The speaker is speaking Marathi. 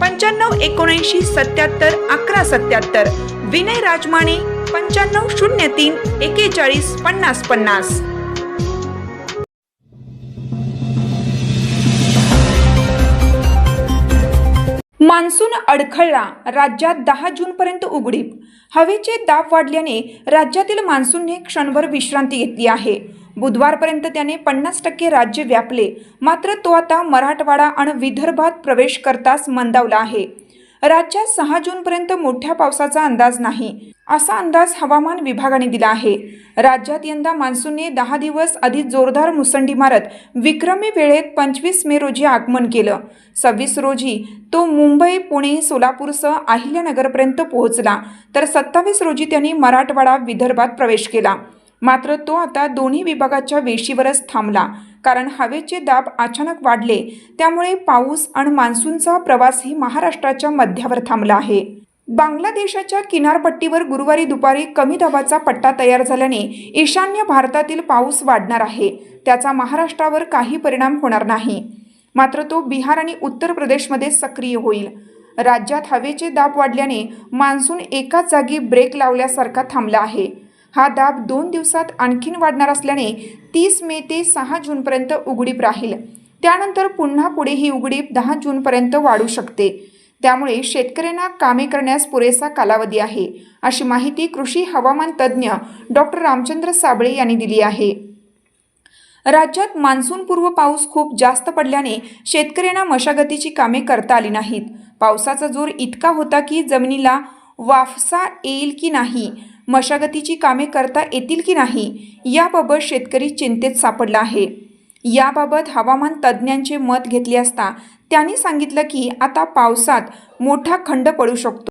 पंच्याण्णव एकोणऐंशी सत्याहत्तर अकरा सत्याहत्तर. विनय राजमाने पंच्याण्णव शून्य तीन एकेचाळीस पन्नास पन्नास. मान्सून अडखळला राज्यात दहा जूनपर्यंत उघडीप. हवेचे दाब वाढल्याने राज्यातील मान्सूनने क्षणभर विश्रांती घेतली आहे. बुधवारपर्यंत त्याने पन्नास टक्के राज्य व्यापले. मात्र तो आता मराठवाडा आणि विदर्भात प्रवेश करताच मंदावला आहे. राज्यात सहा जूनपर्यंत मोठ्या पावसाचा अंदाज नाही असा अंदाज हवामान विभागाने दिला आहे. राज्यात यंदा मान्सूनने दहा दिवस आधी जोरदार मुसंडी मारत विक्रमी वेळेत पंचवीस मे रोजी आगमन केलं. सव्वीस रोजी तो मुंबई पुणे सोलापूरसह अहिल्यानगरपर्यंत पोहोचला तर सत्तावीस रोजी त्यांनी मराठवाडा विदर्भात प्रवेश केला. मात्र तो आता दोन्ही विभागाच्या वेशीवरच थांबला. कारण हवेचे दाब अचानक वाढले त्यामुळे पाऊस आणि मान्सूनचा प्रवासही महाराष्ट्राच्या मध्यावर थांबला आहे. बांगलादेशाच्या किनारपट्टीवर गुरुवारी दुपारी कमी दाबाचा पट्टा तयार झाल्याने ईशान्य भारतातील पाऊस वाढणार आहे. त्याचा महाराष्ट्रावर काही परिणाम होणार नाही. मात्र तो बिहार आणि उत्तर प्रदेशमध्ये सक्रिय होईल. राज्यात हवेचे दाब वाढल्याने मान्सून एकाच जागी ब्रेक लावल्यासारखा थांबला आहे. हा दाब दोन दिवसात आणखीन वाढणार असल्याने तीस मे ते सहा जूनपर्यंत उघडीप राहील. त्यानंतर पुन्हा पुढे ही उघडीप दहा जूनपर्यंत वाढू शकते. त्यामुळे शेतकऱ्यांना कामे करण्यास पुरेसा कालावधी आहे अशी माहिती कृषी हवामान तज्ज्ञ डॉक्टर रामचंद्र साबळे यांनी दिली आहे. राज्यात मान्सूनपूर्व पाऊस खूप जास्त पडल्याने शेतकऱ्यांना मशागतीची कामे करता आली नाहीत. पावसाचा जोर इतका होता की जमिनीला वाफसा येईल की नाही मशागतीची कामे करता येतील की नाही याबाबत शेतकरी चिंतेत सापडला आहे. याबाबत हवामान तज्ज्ञांचे मत घेतले असता त्यांनी सांगितलं की आता पावसात मोठा खंड पडू शकतो.